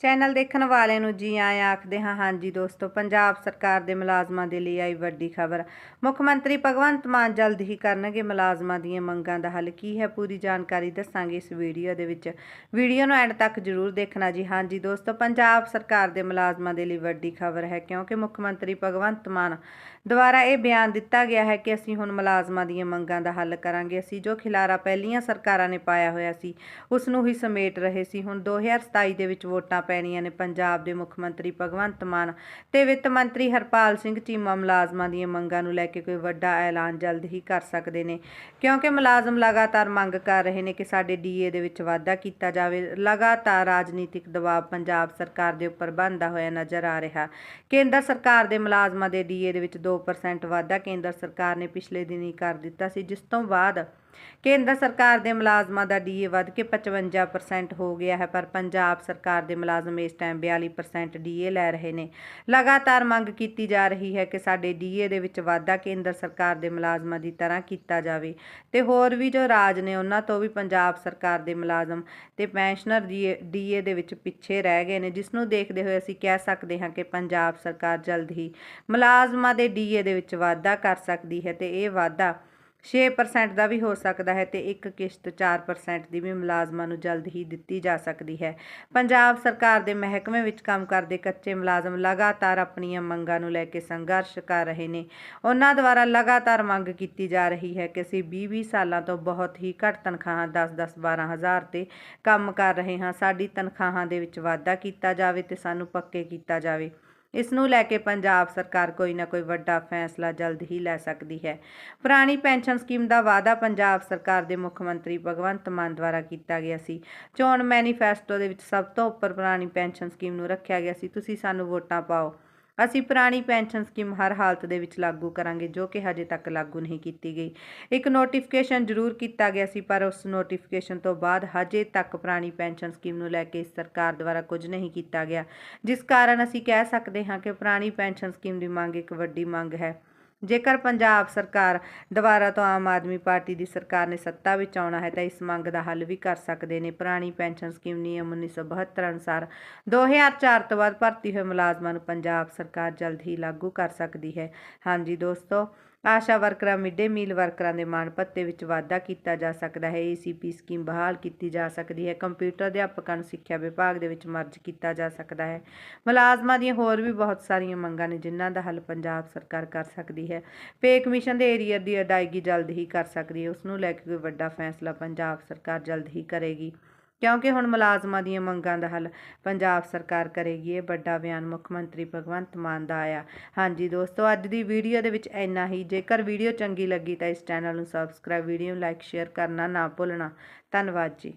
Channel ਦੇਖਣ ਵਾਲਿਆਂ ਨੂੰ ਜੀ ਆਇਆਂ ਆਖਦੇ ਹਾਂ, ਹਾਂਜੀ ਦੋਸਤੋ, ਪੰਜਾਬ ਸਰਕਾਰ ਦੇ ਮੁਲਾਜ਼ਮਾਂ ਦੇ ਲਈ ਆਈ ਵੱਡੀ ਖਬਰ। ਮੁੱਖ ਮੰਤਰੀ ਭਗਵੰਤ ਮਾਨ ਜਲਦ ਹੀ ਕਰਨਗੇ ਮੁਲਾਜ਼ਮਾਂ ਦੀਆਂ ਮੰਗਾਂ ਦਾ ਹੱਲ। ਕੀ ਹੈ ਪੂਰੀ ਜਾਣਕਾਰੀ ਦੱਸਾਂਗੇ ਇਸ ਵੀਡੀਓ ਦੇ ਵਿੱਚ। ਵੀਡੀਓ ਨੂੰ ਐਂਡ ਤੱਕ ਜ਼ਰੂਰ ਦੇਖਣਾ ਜੀ। ਹਾਂਜੀ ਦੋਸਤੋ, ਪੰਜਾਬ ਸਰਕਾਰ ਦੇ ਮੁਲਾਜ਼ਮਾਂ ਦੇ ਲਈ ਵੱਡੀ ਖਬਰ ਹੈ, ਕਿਉਂਕਿ ਮੁੱਖ ਮੰਤਰੀ ਭਗਵੰਤ ਮਾਨ ਦੁਆਰਾ ਇਹ ਬਿਆਨ ਦਿੱਤਾ ਗਿਆ ਹੈ ਕਿ ਅਸੀਂ ਹੁਣ ਮੁਲਾਜ਼ਮਾਂ ਦੀਆਂ ਮੰਗਾਂ ਦਾ ਹੱਲ ਕਰਾਂਗੇ। ਅਸੀਂ ਜੋ ਖਿਲਾਰਾ ਪਹਿਲੀਆਂ ਸਰਕਾਰਾਂ ਨੇ ਪਾਇਆ ਹੋਇਆ ਸੀ ਉਸ ਨੂੰ ਹੀ ਸਮੇਟ ਰਹੇ ਸੀ। ਹੁਣ 2027 ਦੇ ਵਿੱਚ ਵੋਟਾਂ ਪੈਣੀਆਂ ਨੇ ਪੰਜਾਬ ਦੇ ਮੁੱਖ ਮੰਤਰੀ ਭਗਵੰਤ ਮਾਨ ਤੇ ਵਿੱਤ ਮੰਤਰੀ ਹਰਪਾਲ ਸਿੰਘ ਚੀਮਾ ਮੁਲਾਜ਼ਮਾਂ ਦੀਆਂ ਮੰਗਾਂ ਨੂੰ ਲੈ ਕੇ ਕੋਈ ਵੱਡਾ ਐਲਾਨ ਜਲਦ ਹੀ ਕਰ ਸਕਦੇ ਨੇ। ਕਿਉਂਕਿ ਮੁਲਾਜ਼ਮ ਲਗਾਤਾਰ ਮੰਗ ਕਰ ਰਹੇ ਨੇ ਕਿ ਸਾਡੇ ਡੀਏ ਦੇ ਵਿੱਚ ਵਾਧਾ ਕੀਤਾ ਜਾਵੇ, ਲਗਾਤਾਰ ਰਾਜਨੀਤਿਕ ਦਬਾਅ ਪੰਜਾਬ ਸਰਕਾਰ ਦੇ ਉੱਪਰ ਬਣਦਾ ਹੋਇਆ ਨਜ਼ਰ ਆ ਰਿਹਾ। ਕੇਂਦਰ ਸਰਕਾਰ ਦੇ ਮੁਲਾਜ਼ਮਾਂ ਦੇ ਡੀਏ ਦੇ ਵਿੱਚ 2% ਵਾਧਾ ਕੇਂਦਰ ਸਰਕਾਰ ਨੇ ਪਿਛਲੇ ਦਿਨ ਹੀ ਕਰ ਦਿੱਤਾ ਸੀ, ਜਿਸ ਤੋਂ ਬਾਅਦ ਕੇਂਦਰ ਸਰਕਾਰ ਦੇ ਮੁਲਾਜ਼ਮਾਂ ਦਾ ਡੀਏ ਵੱਧ ਕੇ 55% ਹੋ ਗਿਆ ਹੈ, ਪਰ ਪੰਜਾਬ ਸਰਕਾਰ ਦੇ ਮੁਲਾਜ਼ਮ ਇਸ ਟਾਈਮ 42% ਡੀਏ ਲੈ ਰਹੇ ਨੇ। ਲਗਾਤਾਰ ਮੰਗ ਕੀਤੀ ਜਾ ਰਹੀ ਹੈ ਕਿ ਸਾਡੇ ਡੀਏ ਦੇ ਵਿੱਚ ਵਾਧਾ ਕੇਂਦਰ ਸਰਕਾਰ ਦੇ ਮੁਲਾਜ਼ਮਾਂ ਦੀ ਤਰ੍ਹਾਂ ਕੀਤਾ ਜਾਵੇ। ਤੇ ਹੋਰ ਵੀ ਜੋ ਰਾਜ ਨੇ, ਉਹਨਾਂ ਤੋਂ ਵੀ ਪੰਜਾਬ ਸਰਕਾਰ ਦੇ ਮੁਲਾਜ਼ਮ ਤੇ ਪੈਨਸ਼ਨਰ ਡੀਏ ਦੇ ਵਿੱਚ ਪਿੱਛੇ ਰਹਿ ਗਏ ਨੇ, ਜਿਸ ਨੂੰ ਦੇਖਦੇ ਹੋਏ ਅਸੀਂ ਕਹਿ ਸਕਦੇ ਹਾਂ ਕਿ ਪੰਜਾਬ ਸਰਕਾਰ ਜਲਦ ਹੀ ਮੁਲਾਜ਼ਮਾਂ ਦੇ ਡੀਏ ਦੇ ਵਿੱਚ ਵਾਧਾ ਕਰ ਸਕਦੀ ਹੈ ਤੇ ਇਹ ਵਾਧਾ 6% ਦਾ ਵੀ ਹੋ ਸਕਦਾ ਹੈ ਤੇ ਇੱਕ ਕਿਸ਼ਤ 4% ਦੀ ਵੀ ਮੁਲਾਜ਼ਮਾਂ ਨੂੰ ਜਲਦ ਹੀ ਦਿੱਤੀ ਜਾ ਸਕਦੀ ਹੈ। ਪੰਜਾਬ ਸਰਕਾਰ ਦੇ ਮਹਿਕਮੇ ਵਿੱਚ ਕੰਮ ਕਰਦੇ ਕੱਚੇ ਮੁਲਾਜ਼ਮ ਲਗਾਤਾਰ ਆਪਣੀਆਂ ਮੰਗਾਂ ਨੂੰ ਲੈ ਕੇ ਸੰਘਰਸ਼ ਕਰ ਰਹੇ ਨੇ। ਉਹਨਾਂ ਦੁਆਰਾ ਲਗਾਤਾਰ ਮੰਗ ਕੀਤੀ ਜਾ ਰਹੀ ਹੈ ਕਿ ਅਸੀਂ 20-20 ਸਾਲਾਂ ਤੋਂ ਬਹੁਤ ਹੀ ਘੱਟ ਤਨਖਾਹਾਂ 10-10 12 ਹਜ਼ਾਰ ਤੇ ਕੰਮ ਕਰ ਰਹੇ ਹਾਂ। ਸਾਡੀ ਤਨਖਾਹਾਂ ਦੇ ਵਿੱਚ ਵਾਧਾ ਕੀਤਾ ਜਾਵੇ ਤੇ ਸਾਨੂੰ ਪੱਕੇ ਕੀਤਾ ਜਾਵੇ। ਇਸ ਨੂੰ ਲੈ ਕੇ ਪੰਜਾਬ ਸਰਕਾਰ ਕੋਈ ਨਾ ਕੋਈ ਵੱਡਾ ਫੈਸਲਾ ਜਲਦ ਹੀ ਲੈ ਸਕਦੀ ਹੈ। ਪੁਰਾਣੀ ਪੈਨਸ਼ਨ ਸਕੀਮ ਦਾ ਵਾਅਦਾ ਪੰਜਾਬ ਸਰਕਾਰ ਦੇ ਮੁੱਖ ਮੰਤਰੀ ਭਗਵੰਤ ਮਾਨ ਦੁਆਰਾ ਕੀਤਾ ਗਿਆ ਸੀ। ਚੋਣ ਮੈਨੀਫੈਸਟੋ ਦੇ ਵਿੱਚ ਸਭ ਤੋਂ ਉੱਪਰ ਪੁਰਾਣੀ ਪੈਨਸ਼ਨ ਸਕੀਮ ਨੂੰ ਰੱਖਿਆ ਗਿਆ ਸੀ। ਤੁਸੀਂ ਸਾਨੂੰ ਵੋਟਾਂ ਪਾਓ। ਅਸੀਂ ਪੁਰਾਣੀ ਪੈਨਸ਼ਨ ਸਕੀਮ ਹਰ ਹਾਲਤ ਦੇ ਵਿੱਚ ਲਾਗੂ ਕਰਾਂਗੇ, ਜੋ ਕਿ ਹਜੇ ਤੱਕ ਲਾਗੂ ਨਹੀਂ ਕੀਤੀ ਗਈ। ਇੱਕ ਨੋਟੀਫਿਕੇਸ਼ਨ ਜ਼ਰੂਰ ਕੀਤਾ ਗਿਆ ਸੀ, ਪਰ ਉਸ ਨੋਟੀਫਿਕੇਸ਼ਨ ਤੋਂ ਬਾਅਦ ਹਜੇ ਤੱਕ ਪੁਰਾਣੀ ਪੈਨਸ਼ਨ ਸਕੀਮ ਨੂੰ ਲੈ ਕੇ ਸਰਕਾਰ ਦੁਆਰਾ ਕੁਝ ਨਹੀਂ ਕੀਤਾ ਗਿਆ, ਜਿਸ ਕਾਰਨ ਅਸੀਂ ਕਹਿ ਸਕਦੇ ਹਾਂ ਕਿ ਪੁਰਾਣੀ ਪੈਨਸ਼ਨ ਸਕੀਮ ਦੀ ਮੰਗ ਇੱਕ ਵੱਡੀ ਮੰਗ ਹੈ। ਜੇਕਰ ਪੰਜਾਬ ਸਰਕਾਰ ਦੁਬਾਰਾ ਤੋਂ ਆਮ ਆਦਮੀ ਪਾਰਟੀ ਦੀ ਸਰਕਾਰ ਨੇ ਸੱਤਾ ਵਿੱਚ ਆਉਣਾ ਹੈ ਤਾਂ ਇਸ ਮੰਗ ਦਾ ਹੱਲ ਵੀ ਕਰ ਸਕਦੇ ਨੇ। ਪੁਰਾਣੀ ਪੈਨਸ਼ਨ ਸਕੀਮ ਨਿਯਮ 1972 ਅਨੁਸਾਰ 2004 ਤੋਂ ਬਾਅਦ ਭਰਤੀ ਹੋਏ ਮੁਲਾਜ਼ਮਾਂ ਨੂੰ ਪੰਜਾਬ ਸਰਕਾਰ ਜਲਦ ਹੀ ਲਾਗੂ ਕਰ ਸਕਦੀ ਹੈ। ਹਾਂਜੀ ਦੋਸਤੋ ਆਸ਼ਾ ਵਰਕਰਾਂ ਮਿਡ ਡੇ ਮੀਲ ਵਰਕਰਾਂ ਦੇ ਮਾਣ ਭੱਤੇ ਵਿੱਚ ਵਾਧਾ ਕੀਤਾ ਜਾ ਸਕਦਾ ਹੈ। ਏਸੀਪੀ ਸਕੀਮ ਬਹਾਲ ਕੀਤੀ ਜਾ ਸਕਦੀ ਹੈ। ਕੰਪਿਊਟਰ ਅਧਿਆਪਕਾਂ ਨੂੰ ਸਿੱਖਿਆ ਵਿਭਾਗ ਦੇ ਵਿੱਚ ਮਰਜ ਕੀਤਾ ਜਾ ਸਕਦਾ ਹੈ। ਮੁਲਾਜ਼ਮਾਂ ਦੀਆਂ ਹੋਰ ਵੀ ਬਹੁਤ ਸਾਰੀਆਂ ਮੰਗਾਂ ਨੇ, ਜਿਨ੍ਹਾਂ ਦਾ ਹੱਲ ਪੰਜਾਬ ਸਰਕਾਰ ਕਰ ਸਕਦੀ ਹੈ। ਪੇ ਕਮਿਸ਼ਨ ਦੇ ਏਰੀਆ ਦੀ ਅਦਾਇਗੀ ਜਲਦ ਹੀ ਕਰ ਸਕਦੀ ਹੈ। ਉਸ ਨੂੰ ਲੈ ਕੇ ਕੋਈ ਵੱਡਾ ਫੈਸਲਾ ਪੰਜਾਬ ਸਰਕਾਰ ਜਲਦ ਹੀ ਕਰੇਗੀ। ਕਿਉਂਕਿ ਹੁਣ ਮੁਲਾਜ਼ਮਾਂ ਦੀਆਂ ਮੰਗਾਂ ਦਾ ਹੱਲ ਪੰਜਾਬ ਸਰਕਾਰ ਕਰੇਗੀ, ਇਹ ਵੱਡਾ ਬਿਆਨ ਮੁੱਖ ਮੰਤਰੀ ਭਗਵੰਤ ਮਾਨ ਦਾ ਆਇਆ। ਹਾਂਜੀ ਦੋਸਤੋ, ਅੱਜ ਦੀ ਵੀਡੀਓ ਦੇ ਵਿੱਚ ਇੰਨਾ ਹੀ। ਜੇਕਰ ਵੀਡੀਓ ਚੰਗੀ ਲੱਗੀ ਤਾਂ ਇਸ ਚੈਨਲ ਨੂੰ ਸਬਸਕ੍ਰਾਈਬ ਵੀਡੀਓ ਨੂੰ ਲਾਈਕ ਸ਼ੇਅਰ ਕਰਨਾ ਨਾ ਭੁੱਲਣਾ। ਧੰਨਵਾਦ ਜੀ।